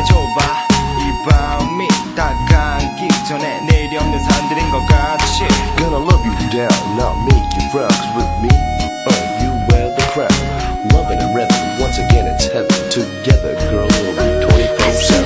해줘봐. 이 밤이 다 감기 전에 내일이 없는 산들인 것 같이. Gonna love you down, not make you frown with me, oh, you wear the crown. Loving and rhythm, once again it's heaven. Together, girl, we'll be 24-7